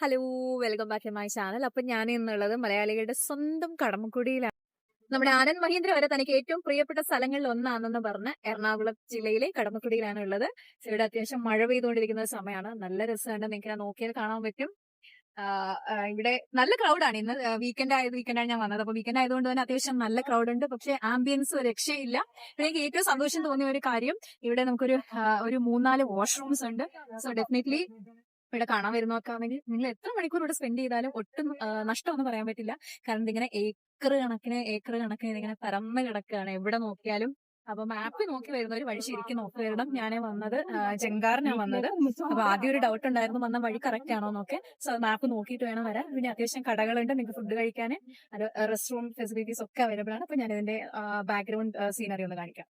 Hello welcome back my channel. അപ്പൊ ഞാൻ എന്നുള്ളത് മലയാളികളുടെ സ്വന്തം കടമക്കുടിയിലാണ്. നമ്മുടെ ആനന്ദ് മഹീന്ദ്ര വരെ തനിക്ക് ഏറ്റവും പ്രിയപ്പെട്ട സ്ഥലങ്ങളിൽ ഒന്നാണെന്ന് പറഞ്ഞ് എറണാകുളം ജില്ലയിലെ കടമക്കുടിയിലാണ് ഉള്ളത് ഇവിടെ അത്യാവശ്യം മഴ പെയ്തുകൊണ്ടിരിക്കുന്ന സമയമാണ്. നല്ല രസമുണ്ട്. നിങ്ങൾക്ക് നോക്കിയാൽ കാണാൻ പറ്റും. ഇവിടെ നല്ല ക്രൗഡാണ് ഇന്ന് വീക്കെൻഡ് ആയത് വീക്കെൻഡാണ് ഞാൻ വന്നത്. അപ്പൊ വീക്കെൻഡ് ആയതുകൊണ്ട് തന്നെ അത്യാവശ്യം നല്ല ക്രൗഡ് ഉണ്ട്. പക്ഷെ ആംബിയൻസ് രക്ഷയില്ല. എനിക്ക് ഏറ്റവും സന്തോഷം തോന്നിയ ഒരു കാര്യം ഇവിടെ നമുക്കൊരു ഒരു മൂന്നാൽ വാഷ്റൂംസ് ഉണ്ട്. സോ ഡെഫിനറ്റ്ലി ഇവിടെ കാണാൻ വരുന്നവർക്കാണെങ്കിൽ നിങ്ങൾ എത്ര മണിക്കൂർ ഇവിടെ സ്പെൻഡ് ചെയ്താലും ഒട്ടും നഷ്ടമൊന്നും പറയാൻ പറ്റില്ല. കാരണം ഇതിങ്ങനെ ഏക്കർ കണക്കിന് ഏക്കർ കണക്കിന് ഇതിങ്ങനെ പരന്ന് കിടക്കുകയാണ്. എവിടെ നോക്കിയാലും. അപ്പൊ മാപ്പ് നോക്കി വരുന്ന ഒരു വഴി ശരിക്കും നോക്കി വരണം. ഞാൻ വന്നത് ജങ്കാറിനാണ് വന്നത്. അപ്പൊ ആദ്യം ഒരു ഡൗട്ട് ഉണ്ടായിരുന്നു. വന്ന വഴി കറക്റ്റ് ആണോ എന്നൊക്കെ. സോ മാപ്പ് നോക്കിയിട്ട് വേണം വരാൻ. പിന്നെ അത്യാവശ്യം കടകളുണ്ട് നിങ്ങൾക്ക് ഫുഡ് കഴിക്കാൻ അത് റെസ്റ്റ് റൂം ഫെസിലിറ്റീസ് ഒക്കെ അവൈലബിൾ ആണ്. അപ്പൊ ഞാൻ ഇതിന്റെ ബാക്ക്ഗ്രൗണ്ട് സീനറി ഒന്ന് കാണിക്കാം.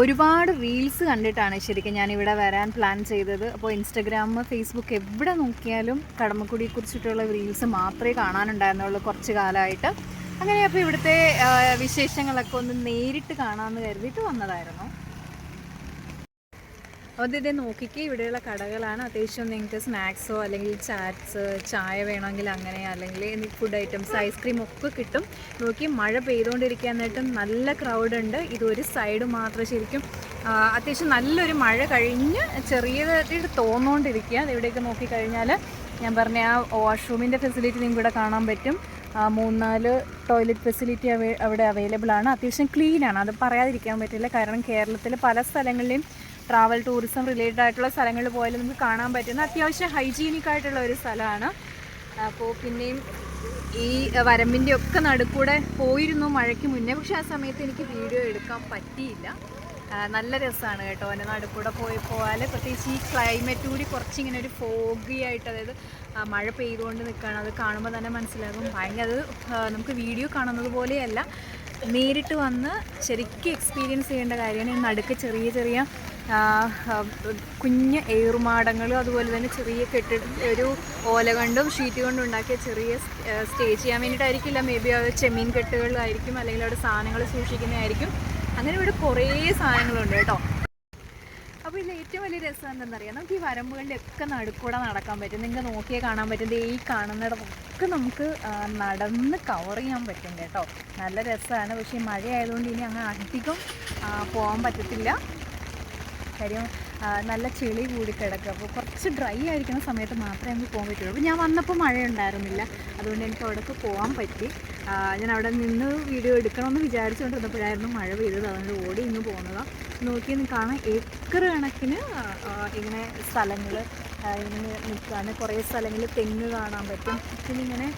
ഒരുപാട് റീൽസ് കണ്ടിട്ടാണ് ശരിക്കും ഞാൻ ഇവിടെ വരാൻ പ്ലാൻ ചെയ്തത്. അപ്പോൾ ഇൻസ്റ്റഗ്രാം ഫേസ്ബുക്ക് എവിടെ നോക്കിയാലും കടമക്കുടിയെ കുറിച്ചിട്ടുള്ള റീൽസ് മാത്രമേ കാണാനുണ്ടായിരുന്നുള്ളൂ കുറച്ച് കാലമായിട്ട്. അങ്ങനെ അപ്പോൾ ഇവിടുത്തെ വിശേഷങ്ങളൊക്കെ ഒന്ന് നേരിട്ട് കാണാമെന്ന് കരുതിയിട്ട് വന്നതായിരുന്നു. അപ്പോൾ ഇത് നോക്കിക്ക് ഇവിടെയുള്ള കടകളാണ്. അത്യാവശ്യം നിങ്ങൾക്ക് സ്നാക്സോ അല്ലെങ്കിൽ ചാറ്റ്സ് ചായ വേണമെങ്കിൽ അങ്ങനെ അല്ലെങ്കിൽ ഫുഡ് ഐറ്റംസ് ഐസ്ക്രീം ഒക്കെ കിട്ടും. നോക്കി മഴ പെയ്തുകൊണ്ടിരിക്കാനായിട്ട് നല്ല ക്രൗഡ് ഉണ്ട്. ഇതൊരു സൈഡ് മാത്രം ശരിക്കും അത്യാവശ്യം നല്ലൊരു മഴ കഴിഞ്ഞ് ചെറിയതായിട്ട് തോന്നുകൊണ്ടിരിക്കുക ഇവിടെയൊക്കെ നോക്കിക്കഴിഞ്ഞാൽ ഞാൻ പറഞ്ഞ ആ വാഷ്റൂമിന്റെ ഫെസിലിറ്റി നിങ്ങൾക്ക് ഇവിടെ കാണാൻ പറ്റും. മൂന്നാൽ ടോയ്ലറ്റ് ഫെസിലിറ്റി അവിടെ അവൈലബിൾ ആണ്. അത്യാവശ്യം ക്ലീനാണ് അത് പറയാതിരിക്കാൻ പറ്റില്ല. കാരണം കേരളത്തിലെ പല സ്ഥലങ്ങളിലെയും ട്രാവൽ ടൂറിസം റിലേറ്റഡ് ആയിട്ടുള്ള സ്ഥലങ്ങളിൽ പോയാലും നമുക്ക് കാണാൻ പറ്റുന്ന അത്യാവശ്യം ഹൈജീനിക് ആയിട്ടുള്ള ഒരു സ്ഥലമാണ്. അപ്പോൾ പിന്നെയും ഈ വരമ്പിന്റെ ഒക്കെ നടുക്കൂടെ പോയിരുന്നു മഴയ്ക്ക് മുന്നേ. പക്ഷെ ആ സമയത്ത് എനിക്ക് വീഡിയോ എടുക്കാൻ പറ്റിയില്ല. നല്ല രസമാണ് കേട്ടോ. എന്റെ നടുക്കൂടെ പോയി പോയാൽ പ്രത്യേകിച്ച് ഈ ക്ലൈമറ്റ് കൂടി കുറച്ചിങ്ങനെ ഒരു ഫോഗി ആയിട്ട് അതായത് മഴ പെയ്തുകൊണ്ട് നിൽക്കുകയാണ് അത് കാണുമ്പോൾ തന്നെ മനസ്സിലാകും. ഭയങ്കര അത് നമുക്ക് വീഡിയോ കാണുന്നത് പോലെയല്ല. നേരിട്ട് വന്ന് ശരിക്കും എക്സ്പീരിയൻസ് ചെയ്യേണ്ട കാര്യമാണ് ഈ നടുക്ക് ചെറിയ ചെറിയ കുഞ്ഞ് ഏറുമാടങ്ങളും അതുപോലെ തന്നെ ചെറിയ കെട്ടിട ഒരു ഓല കണ്ടും ഷീറ്റ് കൊണ്ടും ഉണ്ടാക്കിയ ചെറിയ സ്റ്റേ ചെയ്യാൻ വേണ്ടിയിട്ടായിരിക്കില്ല. മേ ബി അത് ചെമ്മീൻ കെട്ടുകളിലായിരിക്കും അല്ലെങ്കിൽ അവിടെ സാധനങ്ങൾ സൂക്ഷിക്കുന്നതായിരിക്കും. അങ്ങനെ ഇവിടെ കുറേ സാധനങ്ങളുണ്ട് കേട്ടോ. അപ്പോൾ ഇതിൽ ഏറ്റവും വലിയ രസം എന്തെന്നറിയാം നമുക്ക് ഈ വരമ്പുകളിലൊക്കെ നടുക്കൂടെ നടക്കാൻ പറ്റും. നിങ്ങൾക്ക് നോക്കിയേ കാണാൻ പറ്റും. ഈ കാണുന്നിടത്തൊക്കെ നമുക്ക് നടന്ന് കവർ ചെയ്യാൻ പറ്റും കേട്ടോ. നല്ല രസമാണ്. പക്ഷേ മഴയായതുകൊണ്ട് ഇനി അങ്ങ് അധികം പോകാൻ പറ്റത്തില്ല. കാര്യം നല്ല ചെളി കൂടി കിടക്കും. അപ്പോൾ കുറച്ച് ഡ്രൈ ആയിരിക്കുന്ന സമയത്ത് മാത്രമേ നമുക്ക് പോകാൻ പറ്റുള്ളൂ. അപ്പോൾ ഞാൻ വന്നപ്പോൾ മഴയുണ്ടായിരുന്നില്ല. അതുകൊണ്ട് എനിക്ക് അവിടേക്ക് പോകാൻ പറ്റി. ഞാൻ അവിടെ നിന്ന് വീഡിയോ എടുക്കണമെന്ന് വിചാരിച്ചുകൊണ്ടിരുന്നപ്പോഴായിരുന്നു മഴ പെയ്തത്. അതുകൊണ്ട് ഓടി ഇന്ന് പോകുന്നതാണ് നോക്കി കാണാൻ ഏക്കർ കണക്കിന് ഇങ്ങനെ സ്ഥലങ്ങൾ ഇങ്ങനെ നിൽക്കുകയാണ് കുറേ സ്ഥലങ്ങളിൽ തെങ്ങ് കാണാൻ പറ്റും. പിന്നെ ഇങ്ങനെ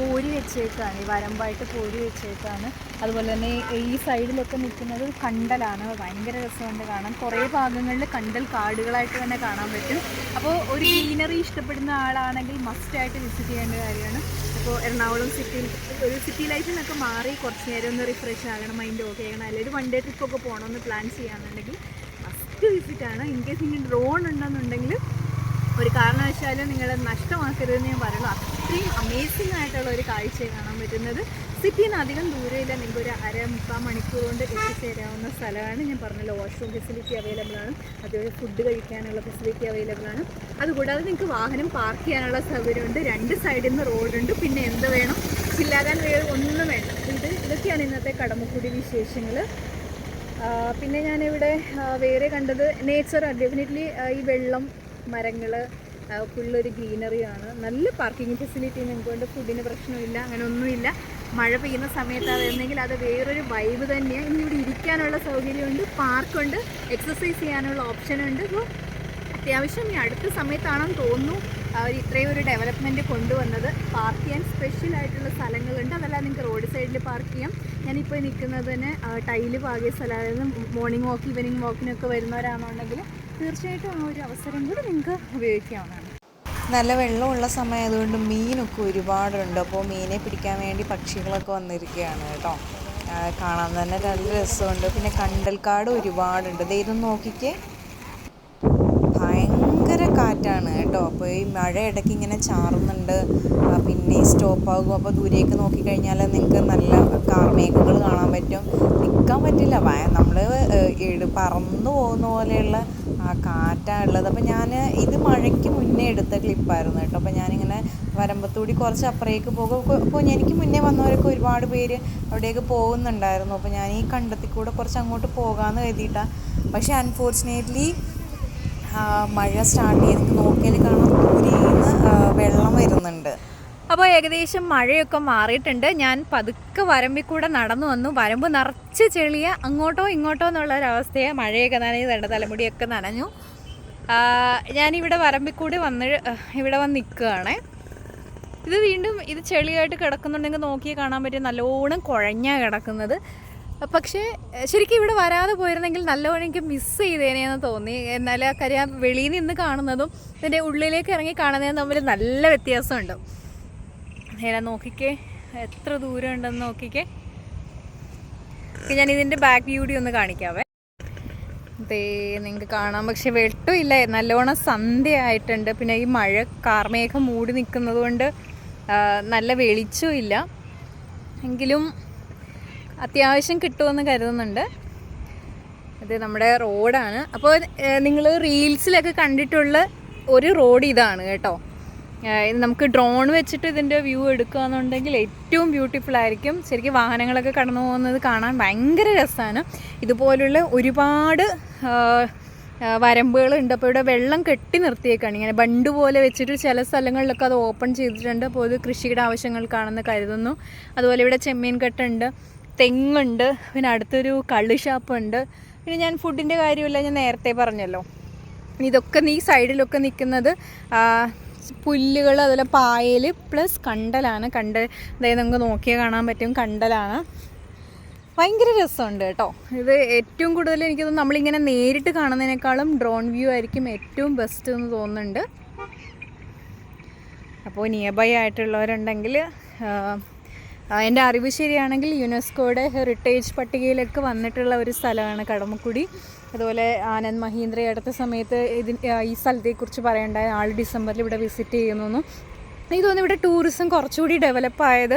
കോരി വെച്ചേക്കാണ് ഈ വരമ്പായിട്ട് കോരി വെച്ചേക്കാണ്. അതുപോലെ തന്നെ ഈ സൈഡിലൊക്കെ നിൽക്കുന്നത് കണ്ടലാണ്. ഭയങ്കര രസമുണ്ട് കാണാൻ. കുറേ ഭാഗങ്ങളിൽ കണ്ടൽ കാടുകളായിട്ട് തന്നെ കാണാൻ പറ്റും. അപ്പോൾ ഒരു ഗ്രീനറി ഇഷ്ടപ്പെടുന്ന ആളാണെങ്കിൽ മസ്റ്റായിട്ട് വിസിറ്റ് ചെയ്യേണ്ട കാര്യമാണ്. അപ്പോൾ എറണാകുളം സിറ്റി ഒരു സിറ്റി ലൈഫിൽ നിന്നൊക്കെ മാറി കുറച്ച് നേരം ഒന്ന് റിഫ്രഷ് ആകണം മൈൻഡ് ഓക്കെ ആകണം. അല്ലെങ്കിൽ ഒരു വൺ ഡേ ട്രിപ്പൊക്കെ പോകണമെന്ന് പ്ലാൻ ചെയ്യാന്നുണ്ടെങ്കിൽ മസ്റ്റ് വിസിറ്റ് ആണ്. ഇൻ കേസ് ഇനി ഡ്രോൺ ഉണ്ടെന്നുണ്ടെങ്കിൽ ഒരു കാരണവശാലും നിങ്ങൾ നഷ്ടമാക്കരുതെന്ന് ഞാൻ പറയുള്ളൂ അത്രയും അമേസിംഗ് ആയിട്ടുള്ള ഒരു കാഴ്ചയെ കാണാൻ പറ്റുന്നത്. സിറ്റിയിൽ നിന്ന് അധികം ദൂരമില്ല. നിങ്ങൾക്ക് ഒരു അര മുക്കാൽ മണിക്കൂർ കൊണ്ട് എത്തിച്ചേരാവുന്ന സ്ഥലമാണ് ഞാൻ പറഞ്ഞല്ലോ. വാഷ്റൂം ഫെസിലിറ്റി അവൈലബിൾ ആണ്. അതുപോലെ ഫുഡ് കഴിക്കാനുള്ള ഫെസിലിറ്റി അവൈലബിൾ ആണ്. അതുകൂടാതെ നിങ്ങൾക്ക് വാഹനം പാർക്ക് ചെയ്യാനുള്ള സൗകര്യമുണ്ട്. രണ്ട് സൈഡിൽ നിന്ന് റോഡുണ്ട് പിന്നെ എന്ത് വേണം? ചില്ലാകാൻ വേറെ ഒന്നും വേണ്ട. ഇത് ഇതൊക്കെയാണ് ഇന്നത്തെ കടമക്കുടി വിശേഷങ്ങൾ. പിന്നെ ഞാനിവിടെ വേറെ കണ്ടത് നേച്ചർ ഡെഫിനറ്റ്ലി ഈ വെള്ളം മരങ്ങൾ ഫുള്ളൊരു ഗ്രീനറിയാണ്. നല്ല പാർക്കിംഗ് ഫെസിലിറ്റി നിങ്ങൾക്ക് കൊണ്ട് ഫുഡിന് പ്രശ്നമില്ല അങ്ങനെ ഒന്നുമില്ല മഴ പെയ്യുന്ന സമയത്ത് അതെന്നെങ്കിൽ അത് വേറൊരു വൈബ് തന്നെയാണ് ഇനി ഇവിടെ ഇരിക്കാനുള്ള സൗകര്യമുണ്ട് പാർക്കുണ്ട് എക്സസൈസ് ചെയ്യാനുള്ള ഓപ്ഷനുണ്ട് അപ്പോൾ അത്യാവശ്യം ഈ അടുത്ത സമയത്താണെന്ന് തോന്നുന്നു. അവർ ഇത്രയും ഒരു ഡെവലപ്മെന്റ് കൊണ്ടുവന്നത്. പാർക്ക് ചെയ്യാൻ സ്പെഷ്യൽ ആയിട്ടുള്ള സ്ഥലങ്ങളുണ്ട്. അതല്ല നിങ്ങൾക്ക് റോഡ് സൈഡിൽ പാർക്ക് ചെയ്യാം. ഞാനിപ്പോൾ നിൽക്കുന്നതിന് ടൈൽ പാകിയ സ്ഥലം അതായത് മോർണിംഗ് വാക്ക് ഈവനിങ് വാക്കിനൊക്കെ വരുന്നവരാണെന്നുണ്ടെങ്കിൽ തീർച്ചയായിട്ടും ആ ഒരു അവസരം കൂടി നിങ്ങൾക്ക് ഉപയോഗിക്കാവുന്നതാണ്. നല്ല വെള്ളമുള്ള സമയമായതുകൊണ്ട് മീനൊക്കെ ഒരുപാടുണ്ട്. അപ്പോൾ മീനെ പിടിക്കാൻ വേണ്ടി പക്ഷികളൊക്കെ വന്നിരിക്കുകയാണ് കേട്ടോ. കാണാൻ തന്നെ നല്ല രസമുണ്ട്. പിന്നെ കണ്ടൽക്കാട് ഒരുപാടുണ്ട്. ഇതൊന്ന് നോക്കിക്കേ. ഭയങ്കര കാറ്റാണ് കേട്ടോ. അപ്പോൾ ഈ മഴ ഇടയ്ക്ക് ഇങ്ങനെ ചാറുന്നുണ്ട്. പിന്നെ സ്റ്റോപ്പ് ആകും. അപ്പോൾ ദൂരേക്ക് നോക്കിക്കഴിഞ്ഞാൽ നിങ്ങൾക്ക് നല്ല കാർമേഘങ്ങൾ കാണാൻ പറ്റും. നിൽക്കാൻ പറ്റില്ല. നമ്മൾ പറന്നു പോകുന്ന പോലെയുള്ള ആ കാറ്റാണ് ഉള്ളത്. അപ്പോൾ ഞാൻ ഇത് മഴയ്ക്ക് മുന്നേ എടുത്ത ക്ലിപ്പായിരുന്നു കേട്ടോ. അപ്പോൾ ഞാനിങ്ങനെ വരമ്പത്തൂടി കുറച്ച് അപ്പുറേക്ക് പോകും. അപ്പോൾ എനിക്ക് മുന്നേ വന്നവരൊക്കെ ഒരുപാട് പേര് അവിടേക്ക് പോകുന്നുണ്ടായിരുന്നു. അപ്പോൾ ഞാൻ ഈ കണ്ടത്തിൽ കൂടെ കുറച്ച് അങ്ങോട്ട് പോകാമെന്ന് കരുതിയിട്ടാണ് പക്ഷേ അൺഫോർച്ചുനേറ്റ്ലി മഴ സ്റ്റാർട്ട് ചെയ്ത് നോക്കിയാൽ നോക്കിയാൽ കാണാം നിന്ന് വെള്ളം വരുന്നുണ്ട്. അപ്പോൾ ഏകദേശം മഴയൊക്കെ മാറിയിട്ടുണ്ട്. ഞാൻ പതുക്കെ വരമ്പിൽ കൂടെ നടന്നു വന്നു. വരമ്പ് നിറച്ച് ചെളിയ അങ്ങോട്ടോ ഇങ്ങോട്ടോ എന്നുള്ള മഴയൊക്കെ മഴയൊക്കെ നനഞ്ഞതുണ്ട് തലമുടിയൊക്കെ നനഞ്ഞു. ഞാനിവിടെ വരമ്പിൽ കൂടി വന്ന് ഇവിടെ വന്ന് നിൽക്കുകയാണേ. ഇത് വീണ്ടും ഇത് ചെളിയായിട്ട് കിടക്കുന്നുണ്ടെങ്കിൽ നോക്കി കാണാൻ പറ്റും. നല്ലോണം കുഴഞ്ഞാ കിടക്കുന്നത്. പക്ഷേ ശരിക്കും ഇവിടെ വരാതെ പോയിരുന്നെങ്കിൽ നല്ലോണം എനിക്ക് മിസ്സ് ചെയ്തേനെയെന്ന് തോന്നി. എന്നാൽ കാര്യം വെളിയിൽ നിന്ന് കാണുന്നതും ഇതിന്റെ ഉള്ളിലേക്ക് ഇറങ്ങി കാണുന്നതും തമ്മിൽ നല്ല വ്യത്യാസമുണ്ട്. നേരെ നോക്കിക്കേ. എത്ര ദൂരം ഉണ്ടെന്ന് നോക്കിക്കേ. ഞാൻ ഇതിന്റെ ബാക്ക് വ്യൂ കൂടി ഒന്ന് കാണിക്കാവേ. ദേ നിങ്ങൾക്ക് കാണാം. പക്ഷെ വെട്ടമില്ല നല്ലോണം സന്ധ്യ ആയിട്ടുണ്ട്. പിന്നെ ഈ മഴ കാർമേഘം മൂടി നിൽക്കുന്നത് കൊണ്ട് നല്ല വെളിച്ചവും ഇല്ല. എങ്കിലും അത്യാവശ്യം കിട്ടുമെന്ന് കരുതുന്നുണ്ട്. ഇത് നമ്മുടെ റോഡാണ്. അപ്പോൾ നിങ്ങൾ റീൽസിലൊക്കെ കണ്ടിട്ടുള്ള ഒരു റോഡ് ഇതാണ് കേട്ടോ. നമുക്ക് ഡ്രോൺ വെച്ചിട്ട് ഇതിന്റെ വ്യൂ എടുക്കുകയെന്നുണ്ടെങ്കിൽ ഏറ്റവും ബ്യൂട്ടിഫുൾ ആയിരിക്കും. ശരിക്കും വാഹനങ്ങളൊക്കെ കടന്നു പോകുന്നത് കാണാൻ ഭയങ്കര രസമാണ് ഇതുപോലുള്ള ഒരുപാട് വരമ്പുകളുണ്ട്. അപ്പോൾ ഇവിടെ വെള്ളം കെട്ടി നിർത്തിയേക്കാണ്. ഇങ്ങനെ ബണ്ട് പോലെ വെച്ചിട്ട് ചില സ്ഥലങ്ങളിലൊക്കെ അത് ഓപ്പൺ ചെയ്തിട്ടുണ്ട്. അപ്പോൾ ഇത് കൃഷിയുടെ ആവശ്യങ്ങൾക്കാണെന്ന് കരുതുന്നു. അതുപോലെ ഇവിടെ ചെമ്മീൻ കെട്ടുണ്ട് തെങ്ങുണ്ട് പിന്നെ അടുത്തൊരു കള്ള് ഷാപ്പുണ്ട് പിന്നെ ഞാൻ ഫുഡിന്റെ കാര്യമില്ല ഞാൻ നേരത്തെ പറഞ്ഞല്ലോ. ഇതൊക്കെ നീ സൈഡിലൊക്കെ നിൽക്കുന്നത് പുല്ലുകൾ അതുപോലെ പായൽ പ്ലസ് കണ്ടലാണ്. കണ്ടൽ അതായത് നമുക്ക് നോക്കിയാൽ കാണാൻ പറ്റും. കണ്ടലാണ്. ഭയങ്കര രസമുണ്ട് കേട്ടോ. ഇത് ഏറ്റവും കൂടുതൽ എനിക്ക് തോന്നുന്നു നമ്മളിങ്ങനെ നേരിട്ട് കാണുന്നതിനേക്കാളും ഡ്രോൺ വ്യൂ ആയിരിക്കും ഏറ്റവും ബെസ്റ്റ് എന്ന് തോന്നുന്നുണ്ട്. അപ്പോൾ നിയർ ബൈ ആയിട്ടുള്ളവരുണ്ടെങ്കിൽ എന്റെ അറിവ് ശരിയാണെങ്കിൽ യുനെസ്കോയുടെ ഹെറിറ്റേജ് പട്ടികയിലൊക്കെ വന്നിട്ടുള്ള ഒരു സ്ഥലമാണ് കടമക്കുടി. അതുപോലെ ആനന്ദ് മഹീന്ദ്ര അടുത്ത സമയത്ത് ഇതിന് ഈ സ്ഥലത്തെക്കുറിച്ച് പറയേണ്ട ആൾ ഡിസംബറിൽ ഇവിടെ വിസിറ്റ് ചെയ്യുന്നു എനിക്ക് തോന്നുന്നു ഇവിടെ ടൂറിസം കുറച്ചുകൂടി ഡെവലപ്പായത്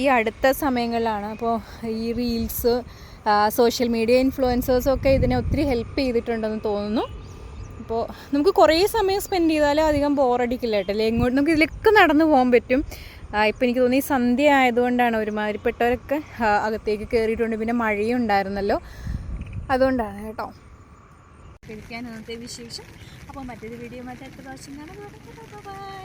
ഈ അടുത്ത സമയങ്ങളിലാണ്. അപ്പോൾ ഈ റീൽസ് സോഷ്യൽ മീഡിയ ഇൻഫ്ലുവൻസേഴ്സൊക്കെ ഇതിനെ ഒത്തിരി ഹെൽപ്പ് ചെയ്തിട്ടുണ്ടെന്ന് തോന്നുന്നു. അപ്പോൾ നമുക്ക് കുറേ സമയം സ്പെൻഡ് ചെയ്താലും അധികം ബോറടിക്കില്ല കേട്ടോ. അല്ലേ? എങ്ങോട്ട് നമുക്ക് ഇതിലൊക്കെ നടന്നു പോകാൻ പറ്റും. ഇപ്പം എനിക്ക് തോന്നി സന്ധ്യ ആയതുകൊണ്ടാണ് ഒരുമാതിരിപ്പെട്ടവരൊക്കെ അകത്തേക്ക് കയറിയിട്ടുണ്ട് പിന്നെ മഴയും ഉണ്ടായിരുന്നല്ലോ അതുകൊണ്ടാണ് കേട്ടോ. വിളിക്കാൻ ഇന്നത്തെ വിശേഷം. അപ്പോൾ മറ്റൊരു വീഡിയോ മറ്റേ പ്രാവശ്യം കാണാം